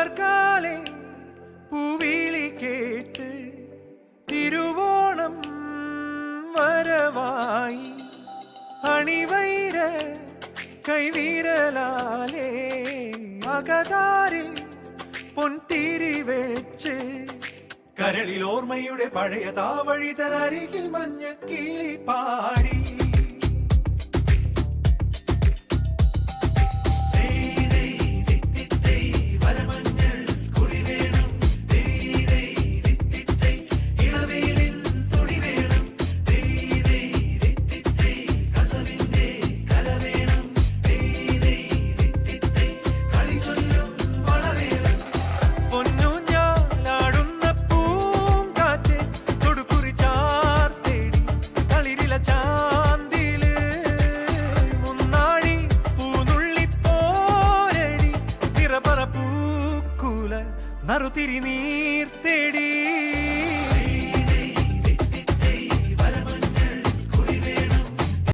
പുലർക്കാലെ പൂവിളി കേട്ട് തിരുവോണം വരവായി അണിവൈര കൈവിരലാലേ അകതാരിൽ പൊൻതിരി വെച്ച് കരളിൽ ഓർമ്മയുടെ പഴയ താവഴി തരരികിൽ മഞ്ഞ കിളി പാടി. നറുതിരി നീർത്തേടി